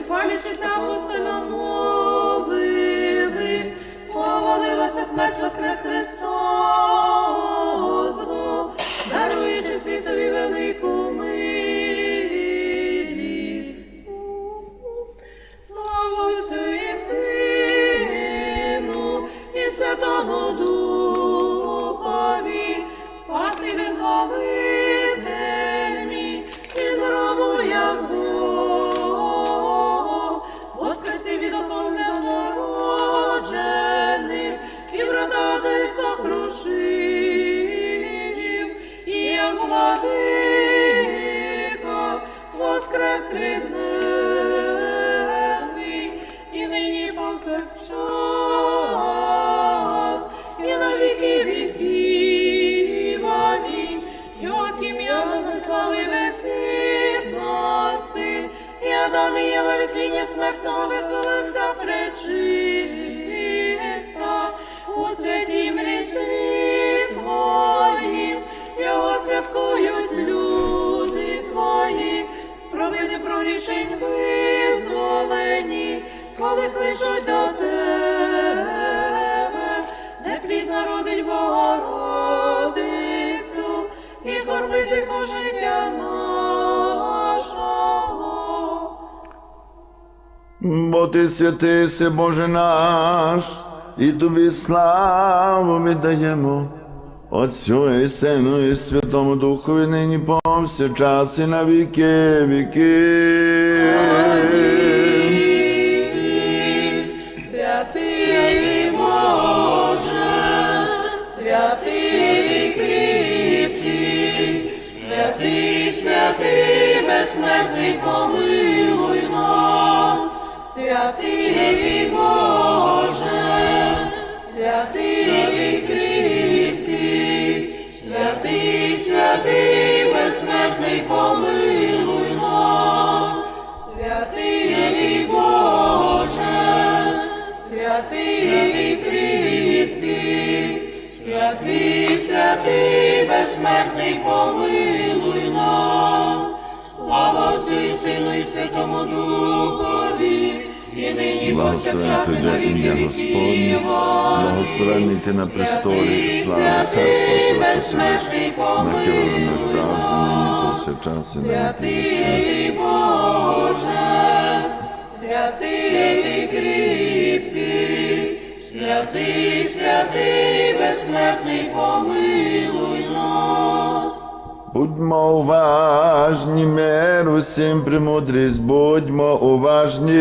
хвалитися апостольно мовили, повалилася смерть Воскрес Христос. Владика воскрес тридневний, і нині повсякчас, і на віки віків. Амінь. Ім'я вознеслави безсвітності, і Адам і Єва від тління смертного визволилися пречиста, коли кличуть до Тебе, де плід народить Богородицю, і кормити життя нашого. Бо ти святий, Боже наш, і тобі славу віддаємо. Отцю і Сину, і Святому Духові нині повсякчас і на віки віки. Святий кріпкий, святий, святий, безсмертний, помилуй нас, святий Боже, святий кріпкий, святий, святий, безсмертний, помилуй нас, святий Боже, святий кріпкий, святий, святий, безсмертний, помилуй нас, слава Отцю і Сину і Святому Духові, і нині повсякчас і на віки віків. ти на престолі, слава Святий, царства безсмертний, помилуй завжди, нині повсякчас і на віки віки. Святий Боже, святий кріпкий, святий, святий, безсмертний, помилуй нас. Будьмо уважні, мир усім премудрість, будьмо уважні.